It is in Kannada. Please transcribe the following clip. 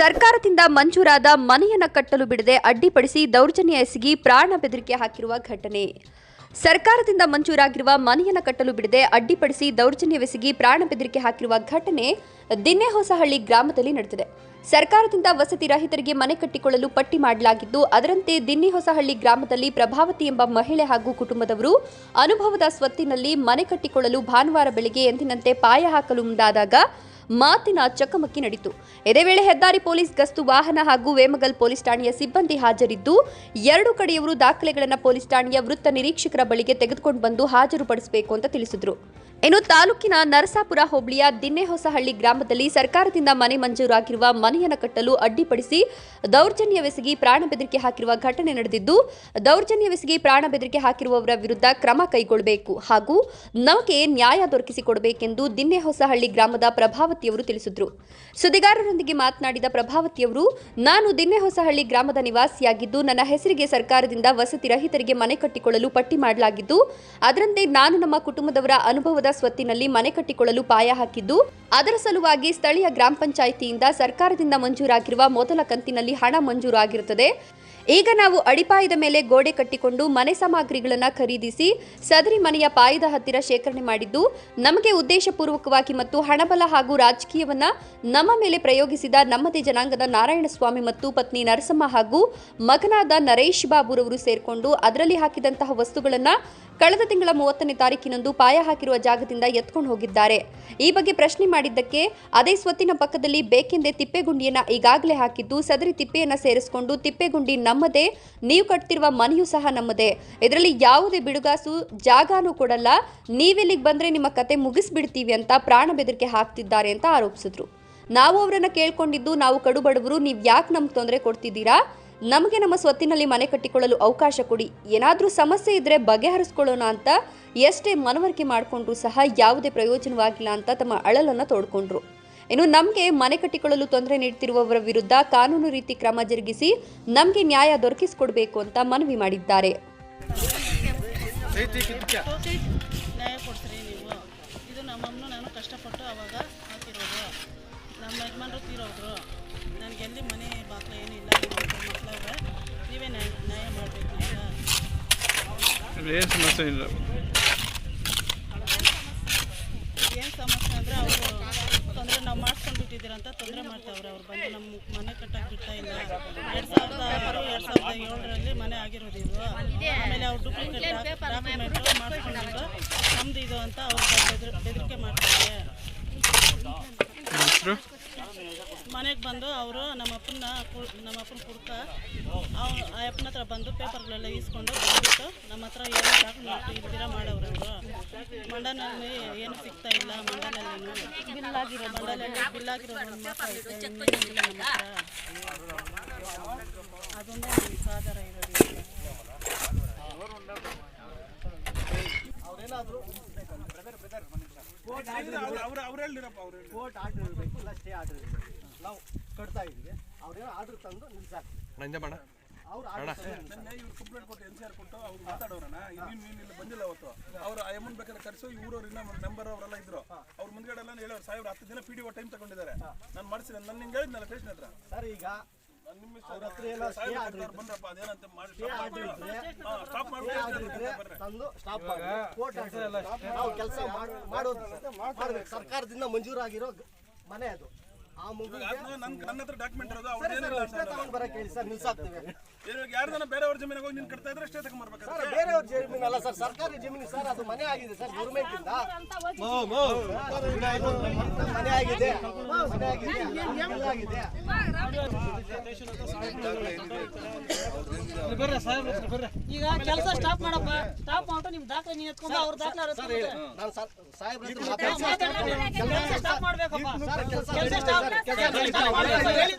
ಸರ್ಕಾರದಿಂದ ಮಂಜೂರಾದ ಮನೆಯನ್ನ ಕಟ್ಟಲು ಬಿಡದೆ ಅಡ್ಡಿಪಡಿಸಿ ದೌರ್ಜನ್ಯ ಎಸಗಿ ಪ್ರಾಣ ಬೆದರಿಕೆ ಹಾಕಿರುವ ಘಟನೆ. ಸರ್ಕಾರದಿಂದ ಮಂಜೂರಾಗಿರುವ ಮನೆಯನ್ನ ಕಟ್ಟಲು ಬಿಡದೆ ಅಡ್ಡಿಪಡಿಸಿ ದೌರ್ಜನ್ಯವೆಸಗಿ ಪ್ರಾಣ ಬೆದರಿಕೆ ಹಾಕಿರುವ ಘಟನೆ ದಿನ್ನೆಹೊಸಹಳ್ಳಿ ಗ್ರಾಮದಲ್ಲಿ ನಡೆದಿದೆ. ಸರ್ಕಾರದಿಂದ ವಸತಿ ರಹಿತರಿಗೆ ಮನೆ ಕಟ್ಟಿಕೊಳ್ಳಲು ಪಟ್ಟಿ ಮಾಡಲಾಗಿದ್ದು, ಅದರಂತೆ ದಿನ್ನಿಹೊಸಹಳ್ಳಿ ಗ್ರಾಮದಲ್ಲಿ ಪ್ರಭಾವತಿ ಎಂಬ ಮಹಿಳೆ ಹಾಗೂ ಕುಟುಂಬದವರು ಅನುಭವದ ಸ್ವತ್ತಿನಲ್ಲಿ ಮನೆ ಕಟ್ಟಿಕೊಳ್ಳಲು ಭಾನುವಾರ ಬೆಳಗ್ಗೆ ಎಂದಿನಂತೆ ಪಾಯ ಹಾಕಲು ಮುಂದಾದಾಗ ಮಾತಿನ ಚಕಮಕಿ ನಡೆಯಿತು ಇದೇ ವೇಳೆ ಹೆದ್ದಾರಿ ಪೊಲೀಸ್ ಗಸ್ತು ವಾಹನ ಹಾಗೂ ವೇಮಗಲ್ ಪೊಲೀಸ್ ಠಾಣೆಯ ಸಿಬ್ಬಂದಿ ಹಾಜರಿದ್ದು, ಎರಡು ಕಡೆಯವರು ದಾಖಲೆಗಳನ್ನು ಪೊಲೀಸ್ ಠಾಣೆಯ ವೃತ್ತ ನಿರೀಕ್ಷಕರ ಬಳಿಗೆ ತೆಗೆದುಕೊಂಡು ಬಂದು ಹಾಜರುಪಡಿಸಬೇಕು ಅಂತ ತಿಳಿಸಿದ್ರು. ಇನ್ನು ತಾಲೂಕಿನ ನರಸಾಪುರ ಹೋಬಳಿಯ ದಿನ್ನೆಹೊಸಹಳ್ಳಿ ಗ್ರಾಮದಲ್ಲಿ ಸರ್ಕಾರದಿಂದ ಮನೆ ಮಂಜೂರಾಗಿರುವ ಮನೆಯನ್ನು ಕಟ್ಟಲು ಅಡ್ಡಿಪಡಿಸಿ ದೌರ್ಜನ್ಯವೆಸಗಿ ಪ್ರಾಣ ಬೆದರಿಕೆ ಹಾಕಿರುವ ಘಟನೆ ನಡೆದಿದ್ದು ದೌರ್ಜನ್ಯವೆಸಗಿ ಪ್ರಾಣ ಬೆದರಿಕೆ ಹಾಕಿರುವವರ ವಿರುದ್ಧ ಕ್ರಮ ಕೈಗೊಳ್ಳಬೇಕು ಹಾಗೂ ನಮಗೆ ನ್ಯಾಯ ದೊರಕಿಸಿಕೊಡಬೇಕೆಂದು ದಿನ್ನೆಹೊಸಹಳ್ಳಿ ಗ್ರಾಮದ ಪ್ರಭಾವತಿಯವರು ತಿಳಿಸಿದರು. ಸುದ್ದಿಗಾರರೊಂದಿಗೆ ಮಾತನಾಡಿದ ಪ್ರಭಾವತಿಯವರು, ನಾನು ದಿನ್ನೆಹೊಸಹಳ್ಳಿ ಗ್ರಾಮದ ನಿವಾಸಿಯಾಗಿದ್ದು, ನನ್ನ ಹೆಸರಿಗೆ ಸರ್ಕಾರದಿಂದ ವಸತಿ ರಹಿತರಿಗೆ ಮನೆ ಕಟ್ಟಿಕೊಳ್ಳಲು ಪಟ್ಟಿ ಮಾಡಲಾಗಿದ್ದು, ಅದರಂತೆ ನಾನು ನಮ್ಮ ಕುಟುಂಬದವರ ಅನುಭವದ ಸ್ವತ್ತಿನಲ್ಲಿ ಮನೆ ಕಟ್ಟಿಕೊಳ್ಳಲು ಪಾಯ ಹಾಕಿದ್ದು, ಅದರ ಸಲುವಾಗಿ ಸ್ಥಳೀಯ ಗ್ರಾಮ ಪಂಚಾಯಿತಿಯಿಂದ ಸರ್ಕಾರದಿಂದ ಮಂಜೂರಾಗಿರುವ ಮೊದಲ ಕಂತಿನಲ್ಲಿ ಹಣ ಮಂಜೂರಾಗಿರುತ್ತದೆ. ಈಗ ನಾವು ಅಡಿಪಾಯದ ಮೇಲೆ ಗೋಡೆ ಕಟ್ಟಿಕೊಂಡು ಮನೆ ಸಾಮಗ್ರಿಗಳನ್ನು ಖರೀದಿಸಿ ಸದರಿ ಮನೆಯ ಪಾಯದ ಹತ್ತಿರ ಶೇಖರಣೆ ಮಾಡಿದ್ದು, ನಮಗೆ ಉದ್ದೇಶಪೂರ್ವಕವಾಗಿ ಮತ್ತು ಹಣಬಲ ಹಾಗೂ ರಾಜಕೀಯವನ್ನ ನಮ್ಮ ಮೇಲೆ ಪ್ರಯೋಗಿಸಿದ ನಮ್ಮದೇ ಜನಾಂಗದ ನಾರಾಯಣಸ್ವಾಮಿ ಮತ್ತು ಪತ್ನಿ ನರಸಮ್ಮ ಹಾಗೂ ಮಗನಾದ ನರೇಶ್ ಬಾಬುರವರು ಸೇರಿಕೊಂಡು ಅದರಲ್ಲಿ ಹಾಕಿದಂತಹ ವಸ್ತುಗಳನ್ನ ಕಳೆದ ತಿಂಗಳ ಮೂವತ್ತನೇ ತಾರೀಕಿನಂದು ಪಾಯ ಹಾಕಿರುವ ಜಾಗದಿಂದ ಎತ್ಕೊಂಡು ಹೋಗಿದ್ದಾರೆ. ಈ ಬಗ್ಗೆ ಪ್ರಶ್ನೆ ಮಾಡಿದ್ದಕ್ಕೆ ಅದೇ ಸ್ವತ್ತಿನ ಪಕ್ಕದಲ್ಲಿ ಬೇಕೆಂದೇ ತಿಪ್ಪೆಗುಂಡಿಯನ್ನ ಈಗಾಗಲೇ ಹಾಕಿದ್ದು, ಸದರಿ ತಿಪ್ಪೆಯನ್ನ ಸೇರಿಸಿಕೊಂಡು ತಿಪ್ಪೆಗುಂಡಿ ನಮ್ಮದೇ, ನೀವು ಕಟ್ತಿರುವ ಮನೆಯೂ ಸಹ ನಮ್ಮದೇ. ಇದರಲ್ಲಿ ಯಾವುದೇ ಬಿಡುಗಾಸು, ಜಾಗನೂ ಕೊಡಲ್ಲ. ನೀವಿಲ್ಲಿಗೆ ಬಂದ್ರೆ ನಿಮ್ಮ ಕತೆ ಮುಗಿಸ್ಬಿಡ್ತೀವಿ ಅಂತ ಪ್ರಾಣ ಬೆದರಿಕೆ ಹಾಕ್ತಿದ್ದಾರೆ ಅಂತ ಆರೋಪಿಸಿದ್ರು. ನಾವು ಅವರನ್ನು ಕೇಳ್ಕೊಂಡಿದ್ದು, ನಾವು ಕಡುಬಡವರು, ನೀವು ಯಾಕೆ ನಮ್ಗೆ ತೊಂದರೆ ಕೊಡ್ತಿದ್ದೀರಾ? ನಮಗೆ ನಮ್ಮ ಸ್ವತ್ತಿನಲ್ಲಿ ಮನೆ ಕಟ್ಟಿಕೊಳ್ಳಲು ಅವಕಾಶ ಕೊಡಿ. ಏನಾದರೂ ಸಮಸ್ಯೆ ಇದ್ರೆ ಬಗೆಹರಿಸ್ಕೊಳ್ಳೋಣ ಅಂತ ಎಷ್ಟೇ ಮನವರಿಕೆ ಮಾಡಿಕೊಂಡ್ರು ಸಹ ಯಾವುದೇ ಪ್ರಯೋಜನವಾಗಿಲ್ಲ ಅಂತ ತಮ್ಮ ಅಳಲನ್ನು ತೋಡ್ಕೊಂಡ್ರು. ಇನ್ನು ನಮಗೆ ಮನೆ ಕಟ್ಟಿಕೊಳ್ಳಲು ತೊಂದರೆ ನೀಡುತ್ತಿರುವವರ ವಿರುದ್ಧ ಕಾನೂನು ರೀತಿ ಕ್ರಮ ಜರುಗಿಸಿ ನಮಗೆ ನ್ಯಾಯ ದೊರಕಿಸಿಕೊಡಬೇಕು ಅಂತ ಮನವಿ ಮಾಡಿದ್ದಾರೆ. ಏನು ಸಮಸ್ಯೆ ಇಲ್ಲ ಏನು ಸಮಸ್ಯೆ ಅಂದರೆ ಅವರು ತೊಂದರೆ ನಾವು ಮಾಡ್ಕೊಂಡು ಬಿಟ್ಟಿದ್ದೀರಂತ ತೊಂದರೆ ಮಾಡ್ತಾವ್ರೆ ಅವ್ರು ಬಂದು ನಮ್ಮ ಮನೆ ಕಟ್ಟಕ್ಕೆ ಬಿಡ್ತಾ ಇಲ್ಲ. ಎರಡು ಸಾವಿರದ ಆರು ಎರಡು ಸಾವಿರದ ಏಳರಲ್ಲಿ ಮನೆ ಆಗಿರೋದು ಇದು. ಆಮೇಲೆ ಅವ್ರು ಡೂಪ್ಲಿಕೇಟ್ ಡಾಕ್ಯುಮೆಂಟು ಮಾಡಿಸ್ಕೊಂಡು ನಮ್ದು ಇದು ಅಂತ ಅವ್ರು ಬೆದ್ರ ಬೆದರಿಕೆ ಮಾಡ್ತಾರೆ. ಮನೆಗೆ ಬಂದು ಅವರು ನಮ್ಮ ಅಪ್ಪನ ನಮ್ಮ ಅಪ್ಪನ ಕುಡ್ಕ ಅವ್ನು ಆ ಅಪ್ಪನ ಹತ್ರ ಬಂದು ಪೇಪರ್ಗಳೆಲ್ಲ ಈಸ್ಕೊಂಡು ಬಂದ್ಬಿಟ್ಟು ನಮ್ಮ ಹತ್ರ ಏನು ಡಾಕ್ಯುಮೆಂಟ್ ಇಲ್ದಿರ ಮಾಡವ್ರು ಅವರು. ಮಂಡನಲ್ಲಿ ಏನು ಸಿಗ್ತಾ ಇಲ್ಲ ಮಂಡನಲ್ಲಿ ಅದೊಂದೇ ಸಾಧಾರ ಇರೋದು. ಕೋರ್ಟ್ ಆರ್ಡರ್ ಇರಬೇಕು ಇಲ್ಲ ಸ್ಟೇ ಆರ್ಡರ್ ಇರಬೇಕು. ನಾವು ಕಟ್ತಾ ಇದೀವಿ ಅವ್ರೇನೋ ಆರ್ಡರ್ ತಂದು ನಿಲ್ಸಾಕ್ತೀವಿ. ಇವ್ರು ಕಂಪ್ಲೇಂಟ್ ಕೊಟ್ಟು ಎನ್ ಸಿ ಆರ್ ಕೊಟ್ಟು ಅವ್ರು ಮಾತಾಡೋರನ ನೀನು ನೀನು ಇಲ್ಲಿ ಬಂದಿಲ್ಲ ಅವತ್ತು. ಅವ್ರು ಬೇಕಾದ್ರೆ ಕರೆಸು ಇವ್ರವ್ರು ಇನ್ನ ನಂಬರ್ ಅವರೆಲ್ಲ ಇದ್ರು. ಅವ್ರ ಮುಂದ್ಗಡೆ ಎಲ್ಲ ಹೇಳೋರು ಸಾವಿರ ಹತ್ತು ದಿನ ಪಿ ಡಿ ಒ ಟೈಮ್ ತಗೊಂಡಿದ್ದಾರೆ. ನಾನು ನಾನು ನಿಂಗೆ ಹೇಳಿದ್ನಲ್ಲ ಸ್ಟೇಷನ್ ಹತ್ರ. ಸರ್ ಈಗ ಸರ್ಕಾರದಿಂದ ಮಂಜೂರಾಗಿರೋ ಮನೆ ಅದು. ಆ ಮಗುಗೆ ನನ್ನ ನನ್ನ ಹತ್ರ ಡಾಕ್ಯುಮೆಂಟ್ ಇರೋದು ಅವ್ರು ಸರಿ ಸರ್ ಏನಿಲ್ಲ ಅಷ್ಟೇ ತಗೊಂಡ್ ಬರಕ್ಕೆ ಹೇಳಿ ಸರ್ ನಿಲ್ಸಾಕ್ತೀವಿ ಇವಾಗ ಯಾರ್ದನ ಬೇರೆಯವ್ರ ಜಮೀನಿಗೆ ಹೋಗಿ ನೀನು ಕಟ್ತಾ ಇದ್ರೆ ಅಷ್ಟೇ ತಗೊಂಡ್ಬರ್ಬೇಕು ಸರ್ ಬೇರೆಯವ್ರ ಜಮೀನು ಅಲ್ಲ ಸರ್ ಸರ್ಕಾರಿ ಜಮೀನು ಸರ್ ಅದು ಮನೆ ಆಗಿದೆ ಸರ್ ಗೌರ್ಮೆಂಟ್ ಇಂದ. ಮನೆ ಆಗಿದೆ. ಈಗ ಕೆಲಸ ಸ್ಟಾಪ್ ಮಾಡಪ್ಪ. ಸ್ಟಾಪ್ ಮಾಡ್ಬಿಟ್ಟು ನಿಮ್ ದಾಖಲೆ ನೀನ್ ಎತ್ಕೊಂಡ ಅವ್ರ ದಾಖಲೆ ಸ್ಟಾಪ್ ಮಾಡ್ಬೇಕಪ್ಪ.